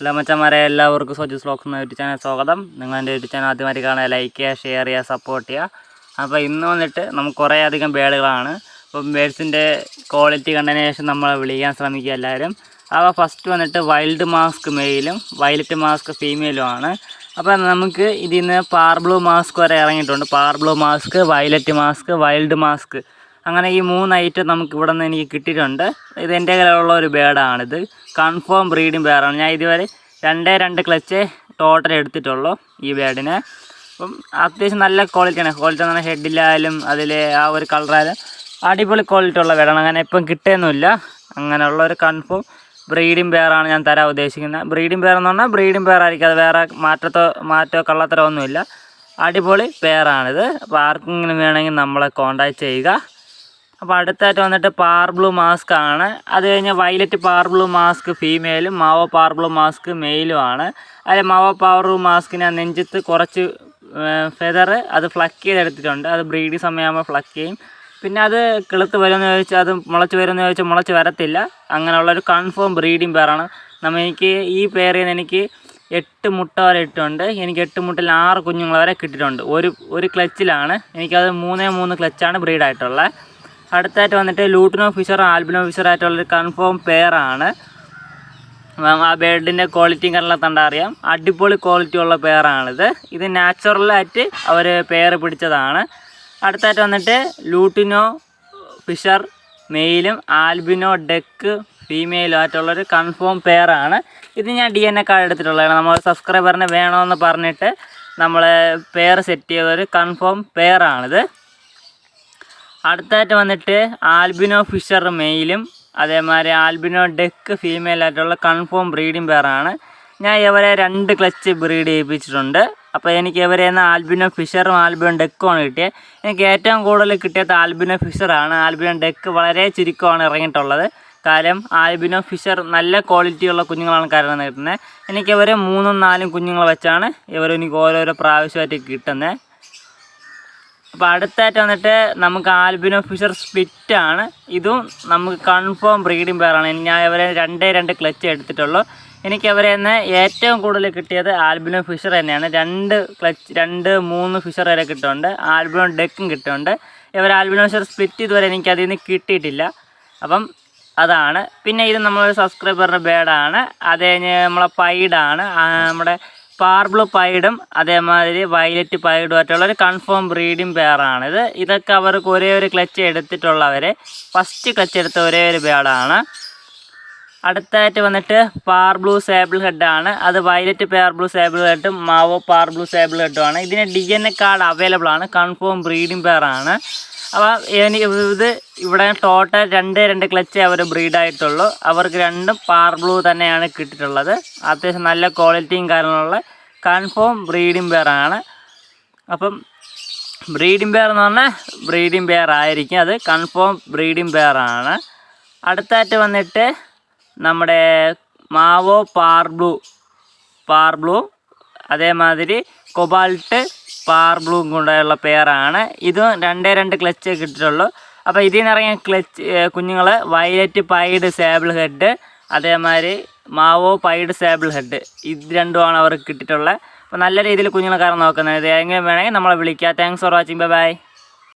എല്ലാ മച്ചന്മാരെ എല്ലാവർക്കും സോജി സ്ലോക്സ് എന്ന യൂട്യൂബ് ചാനൽ സ്വാഗതം. നിങ്ങൾ എന്റെ യൂട്യൂബ് ചാനൽ ആദ്യമായിട്ട് കാണുക ലൈക്ക് ചെയ്യുക ഷെയർ ചെയ്യുക സപ്പോർട്ട് ചെയ്യുക. അപ്പോൾ ഇന്ന് വന്നിട്ട് നമുക്ക് കുറേ അധികം ബേഡുകളാണ് അപ്പം ബേഡ്സിന്റെ ക്വാളിറ്റി കണ്ടതിന് ശേഷം നമ്മളെ വിളിക്കാൻ ശ്രമിക്കുക എല്ലാവരും. അപ്പോൾ ഫസ്റ്റ് വന്നിട്ട് വൈൽഡ് മാസ്ക് മെയിലും വയലറ്റ് മാസ്ക് ഫീമെയിലും ആണ്. അപ്പോൾ നമുക്ക് ഇതിൽ നിന്ന് പാർ ബ്ലൂ മാസ്ക് വരെ ഇറങ്ങിയിട്ടുണ്ട്. Par blue mask violet mask wild mask അങ്ങനെ ഈ മൂന്ന് ഐറ്റം നമുക്ക് ഇവിടെ നിന്ന് എനിക്ക് കിട്ടിയിട്ടുണ്ട്. ഇത് എന്റെ കയ്യിലുള്ള ഒരു ബേഡാണിത് കൺഫേം ബ്രീഡിങ് ബേഡാണ് ഞാൻ ഇതുവരെ രണ്ടേ രണ്ട് ക്ലച്ച് ടോട്ടൽ എടുത്തിട്ടുള്ളൂ ഈ ബേഡിനെ അപ്പം അത്യാവശ്യം നല്ല ക്വാളിറ്റിയാണ് ക്വാളിറ്റി എന്ന് പറഞ്ഞാൽ ഹെഡിലായാലും അതിൽ ആ ഒരു കളറായാലും അടിപൊളി ക്വാളിറ്റി ഉള്ള ബേഡാണ് അങ്ങനെ ഇപ്പം കിട്ടുകയൊന്നുമില്ല അങ്ങനെയുള്ള ഒരു കൺഫേം ബ്രീഡിംഗ് പെയറാണ് ഞാൻ തരാൻ ഉദ്ദേശിക്കുന്നത്. ബ്രീഡിംഗ് പെയർ എന്ന് പറഞ്ഞാൽ ബ്രീഡിംഗ് പെയർ അത് വേറെ മാറ്റത്തോ മാറ്റോ കള്ളത്തരോ ഒന്നുമില്ല. അടിപൊളി പെയറാണിത് അപ്പോൾ ആർക്കെങ്കിലും വേണമെങ്കിൽ നമ്മളെ കോൺടാക്ട് ചെയ്യുക. അപ്പോൾ അടുത്തായിട്ട് വന്നിട്ട് പാർ ബ്ലൂ മാസ്ക് ആണ്. അത് കഴിഞ്ഞ് വയലറ്റ് പാർ ബ്ലൂ മാസ്ക് ഫീമെയിലും മാവോ പാർ ബ്ലൂ മാസ്ക് മെയിലും ആണ്. അതിൽ മാവോ പാർ ബ്ലൂ മാസ്കിന് നെഞ്ചത്ത് കുറച്ച് ഫെതർ അത് ഫ്ലക്ക് ചെയ്തെടുത്തിട്ടുണ്ട്. അത് ബ്രീഡിങ് സമയമാകുമ്പോൾ ഫ്ലക്ക് ചെയ്യും. പിന്നെ അത് കിളുത്ത് വരുമെന്ന് ചോദിച്ചാൽ അത് മുളച്ച് വരുമെന്ന് ചോദിച്ചാൽ മുളച്ച് വരത്തില്ല. അങ്ങനെയുള്ളൊരു കൺഫേം ബ്രീഡിങ് പേരാണ് നമ്മൾ എനിക്ക് ഈ പേരിൽ നിന്ന് എനിക്ക് എട്ട് മുട്ട വരെ ഇട്ടുണ്ട്. എനിക്ക് എട്ട് മുട്ടിൽ ആറ് കുഞ്ഞുങ്ങൾ വരെ കിട്ടിയിട്ടുണ്ട്. ഒരു ഒരു ക്ലച്ചിലാണ് എനിക്കത് മൂന്നേ മൂന്ന് ക്ലച്ചാണ് ബ്രീഡായിട്ടുള്ളത് അടുത്തായിട്ട് വന്നിട്ട് ലൂട്ടിൻ ഓഫീസർ ആൽബിൻ ഓഫീസറായിട്ടുള്ളൊരു കൺഫേം പെയറാണ് ആ ബേഡിന്റെ ക്വാളിറ്റിയും കാര്യങ്ങളൊക്കെ കണ്ടാൽ അറിയാം. അടിപൊളി ക്വാളിറ്റി ഉള്ള പെയറാണിത് ഇത് നാച്ചുറലായിട്ട് അവർ പെയർ പിടിച്ചതാണ്. അടുത്തായിട്ട് വന്നിട്ട് ലൂട്ടിനോ ഫിഷർ മെയിലും ആൽബിനോ ഡെക്ക് ഫീമെയിലും ആയിട്ടുള്ളൊരു കൺഫേം പെയറാണ് ഇത് ഞാൻ ഡി എൻ എ കാർഡ് എടുത്തിട്ടുള്ളതാണ്. നമ്മൾ സബ്സ്ക്രൈബറിന് വേണമെന്ന് പറഞ്ഞിട്ട് നമ്മൾ പെയർ സെറ്റ് ചെയ്തൊരു കൺഫേം പെയറാണിത് അടുത്തായിട്ട് വന്നിട്ട് ആൽബിനോ ഫിഷർ മെയിലും അതേമാതിരി ആൽബിനോ ഡെക്ക് ഫീമെയിൽ ആയിട്ടുള്ള കൺഫേം ബ്രീഡിംഗ് പെയറാണ് ഞാൻ ഇവരെ രണ്ട് ക്ലച്ച് ബ്രീഡ് ചെയ്യിപ്പിച്ചിട്ടുണ്ട്. അപ്പോൾ എനിക്ക് ഇവരെ നിന്ന് ആൽബിനോ ഫിഷറും ആൽബിനോ ഡെക്കുമാണ് കിട്ടിയത് എനിക്ക് ഏറ്റവും കൂടുതൽ കിട്ടിയത് ആൽബിനോ ഫിഷറാണ് ആൽബിനോ ഡെക്ക് വളരെ ചുരുക്കമാണ് ഇറങ്ങിയിട്ടുള്ളത്. കാര്യം ആൽബിനോ ഫിഷർ നല്ല ക്വാളിറ്റിയുള്ള കുഞ്ഞുങ്ങളാണ് കാരണം കിട്ടുന്നത് എനിക്ക് ഇവരെ മൂന്നും നാലും കുഞ്ഞുങ്ങൾ വെച്ചാണ് ഇവർ എനിക്ക് ഓരോരോ പ്രാവശ്യമായിട്ട് കിട്ടുന്നത്. അപ്പോൾ അടുത്തായിട്ട് വന്നിട്ട് നമുക്ക് ആൽബിനോ ഫിഷർ സ്പ്ലിറ്റ് ആണ്. ഇതും നമുക്ക് കൺഫേം ബ്രീഡിംഗ് പെയറാണ് ഞാൻ അവരെ രണ്ടേ രണ്ട് ക്ലച്ച് എടുത്തിട്ടുള്ളൂ. എനിക്ക് അവരെ തന്നെ ഏറ്റവും കൂടുതൽ കിട്ടിയത് ആൽബിനോ ഫിഷർ തന്നെയാണ്. രണ്ട് ക്ലച്ച് രണ്ട് മൂന്ന് ഫിഷർ വരെ കിട്ടുന്നുണ്ട്. ആൽബിനോ ഡെക്കും കിട്ടുന്നുണ്ട്. ഇവർ ആൽബിനോ ഫിഷർ സ്പ്ലിറ്റ് ഇതുവരെ എനിക്ക് അതിൽ നിന്ന് കിട്ടിയിട്ടില്ല. അപ്പം അതാണ്. പിന്നെ ഇത് നമ്മളൊരു സബ്സ്ക്രൈബറിന്റെ ബേഡാണ് അത് കഴിഞ്ഞ് നമ്മളെ പൈഡാണ് നമ്മുടെ പാർബ്ലു പൈഡും അതേമാതിരി വയലറ്റ് പൈഡും ആയിട്ടുള്ള ഒരു കൺഫേം ബ്രീഡിംഗ് പെയറാണിത് ഇതൊക്കെ അവർക്ക് ഒരേ ഒരു ക്ലച്ച് എടുത്തിട്ടുള്ളവർ ഫസ്റ്റ് ക്ലച്ച് എടുത്ത ഒരേ ഒരു പേടാണ്. അടുത്തായിട്ട് വന്നിട്ട് പാർ ബ്ലൂ സേബിൾ ഹെഡാണ്. അത് വയലറ്റ് പെയർ ബ്ലൂ സേബിൾ ഹെഡും മാവോ പാർ ബ്ലൂ സേബിൾ ഹെഡുമാണ്. ഇതിന് D N A card available ആണ് കൺഫേം ബ്രീഡിംഗ് പെയറാണ് എനിക്ക് ഇത് ഇവിടെ ടോട്ടൽ രണ്ട് രണ്ട് ക്ലച്ചേ അവർ ബ്രീഡായിട്ടുള്ളൂ അവർക്ക് രണ്ടും പാർ ബ്ലൂ തന്നെയാണ് കിട്ടിയിട്ടുള്ളത്. അത്യാവശ്യം നല്ല ക്വാളിറ്റിയും കാര്യങ്ങളുള്ള കൺഫേം ബ്രീഡിംഗ് പെയറാണ് അപ്പം ബ്രീഡിംഗ് പെയർ എന്ന് പറഞ്ഞാൽ ബ്രീഡിംഗ് പെയർ ആയിരിക്കും. അത് കൺഫേം ബ്രീഡിംഗ് പെയറാണ് അടുത്തായിട്ട് വന്നിട്ട് നമ്മുടെ mauve par blue par blue അതേമാതിരി കൊബാൾട്ട് പാർ ബ്ലൂം കൊണ്ടുള്ള പെയറാണ് ഇതും രണ്ടേ രണ്ട് ക്ലച്ച് കിട്ടിയിട്ടുള്ളൂ അപ്പോൾ ഇതിൽ നിന്ന് ഇറങ്ങിയ ക്ലച്ച് കുഞ്ഞുങ്ങൾ വയലറ്റ് പൈഡ് സേബിൾ ഹെഡ് അതേമാതിരി മാവോ പൈഡ് സേബിൾ ഹെഡ് ഇത് രണ്ടുമാണ് അവർക്ക് കിട്ടിയിട്ടുള്ളത് അപ്പോൾ നല്ല രീതിയിൽ കുഞ്ഞുങ്ങളെ കാരണം നോക്കുന്നത് എങ്ങനെ വേണമെങ്കിൽ നമ്മളെ വിളിക്കുക thanks for watching bye bye